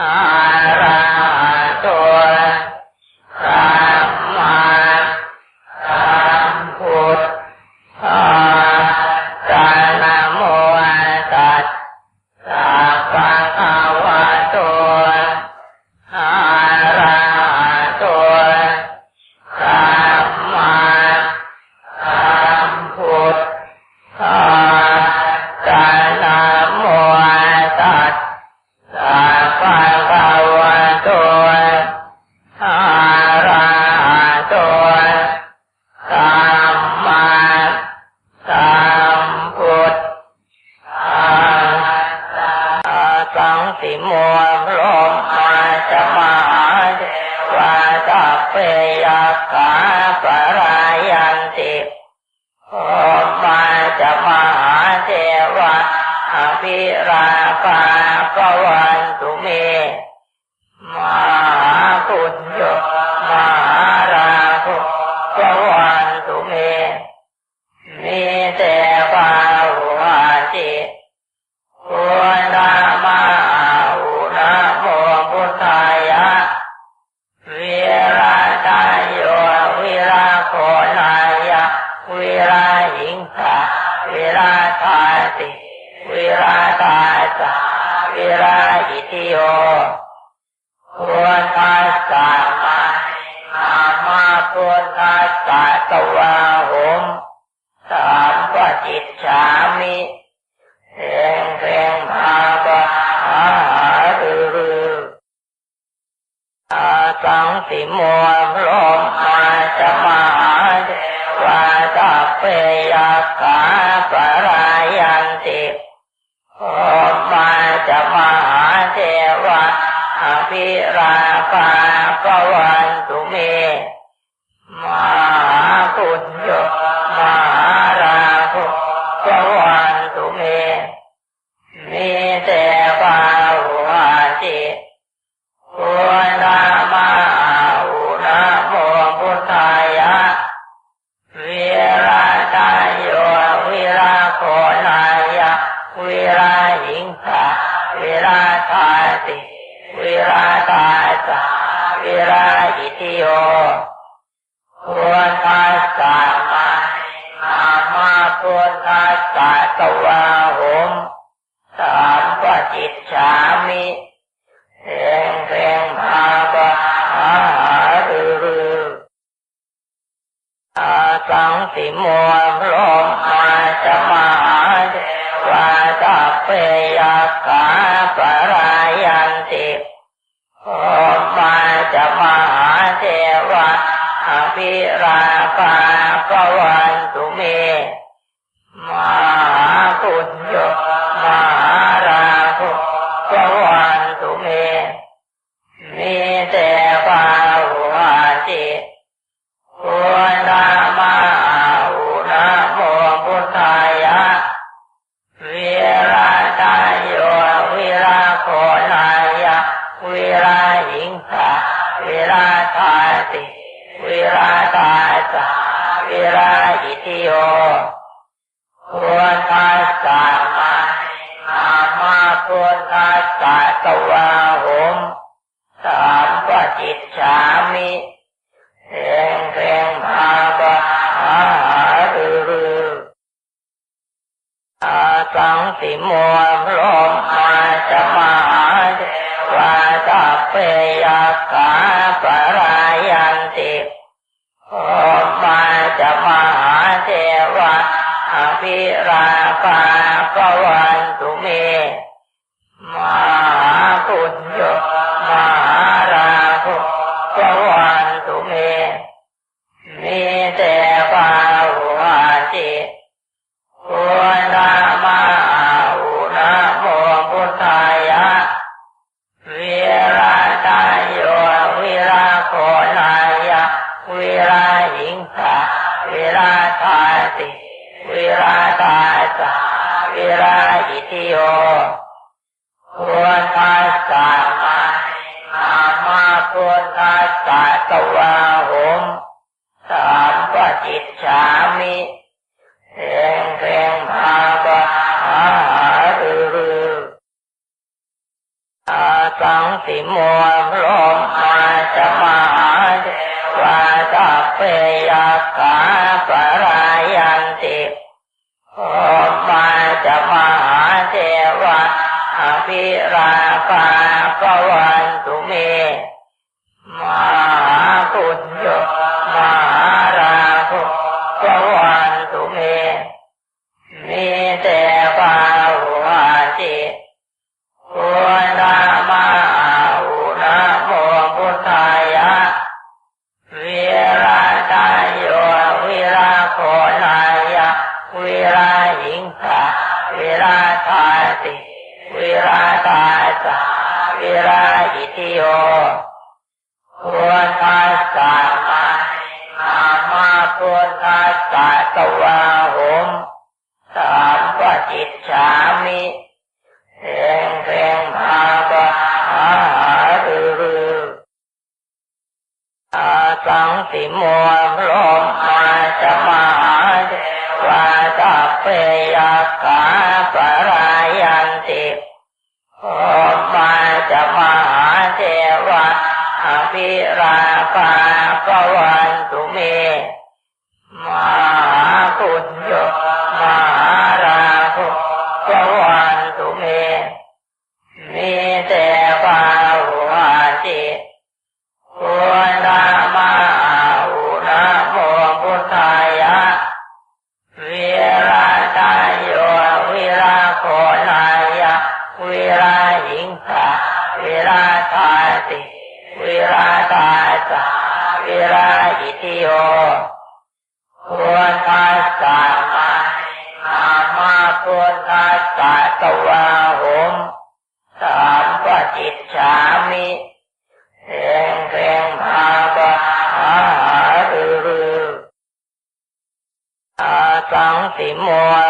อ สมาเทวาตเปยกาปรา สาวิราหิติโยพุทธัสสะมาอามาพุทธัสสะตวาหุมสามปจิตฉามิเพ่งเพ่งพาปะหาหารือรืออาสังสิโมลมมาจะมา วิราหิติโยพุทธัสสะมาอามาพุทธัสสะตวาหุมสามปจิตฉามิเพ่งเพ่งพาปะหาหารือรืออาสังสิโมลมมาจะมาเทวาตัพเพย ภิราภาปวันตุเม หิโยพุทธัสสะมาอามาพุทธัสสะตวาหุมสามปจิตฉามิเพ่งเพ่งพาปะหาหารือรืออาสังสิโมลมมาจะมาเทวาตัพเพยกาปรายันติโอมาจะมา อภิราภาปวันตุเม ม สะอามาพุทธัสสะกวาหมสามปจิตสามิเรงเรงมาบาหาหืออาสังสิมวมลมอาจมาเดวาตาเปยกขาปรายันติโอมาจมาเทวะอภิราภา ภวันตุเมมหาปุญโยมหาราหุภวันตุเม มีแต่ปาวาจิควรนามาอุนาโมพุทธายะวิราตายโยวิราโคนายะวิราหิงสาวิราทาติวิราตาตา วิราหิติโยพุทธัสสะมามามาพุทธัสสะตวาหมสามปจิตสามิเร่งเร่งมาบาหารืออาสังสิมวลมมาจะมาเดวาตาเปยกาปรายัน โยมหาราภปวันตุเม มีแต่ปาหุอาจิอุนามาอุนะโมพุทธายะวิราตายโยวิราโคนายะวิราหิงสาวิราทาติ วิราตาสาวิราหิติโย ควรทัสสะมาอามาควรทัสสะตวาหมสามปจิตฉามิเรงเรงพาปะหาหารืออาสังสิมวลลม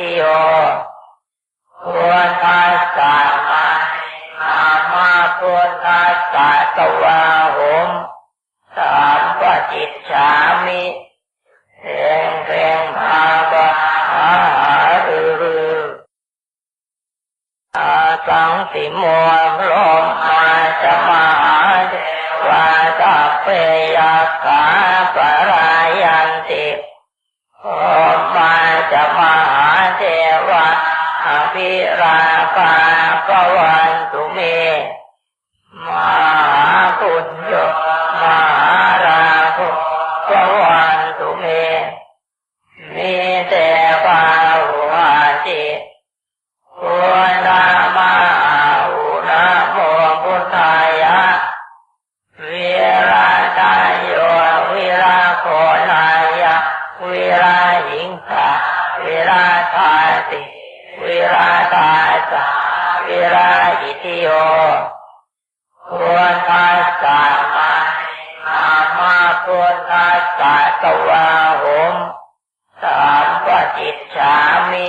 ติโยควรทัสสะมาอามาควรทัสสะตวาหมสามปจิตฉามิเองเรงพาปะหาหารือรืออาสังสิมวลลมมาจะมาเทวาตัเพยกาปรายันติโอมาจะมา เทวะอภิราปาปวันตุเม ทัสสะตวาหมสามปจิตฉามิ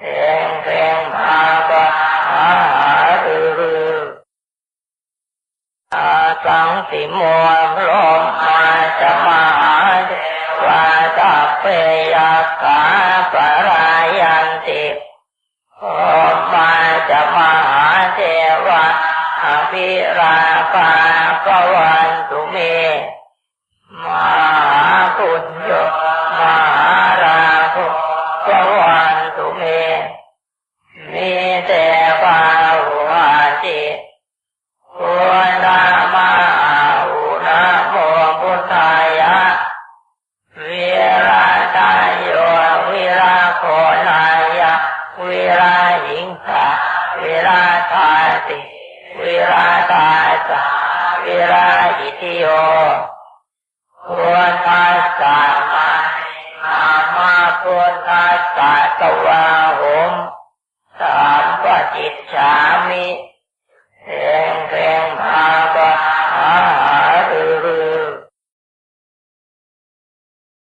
เองเรงพาปะหาหารือรืออาสังสิมวลลมมาจะมาเทวาตาเปยกาปรายันติโอมาจะมาเทวาอภิราปา วิราหิติโยควรทัสสะมาอามาควรทัสสะตวาหมสามปจิตสามิ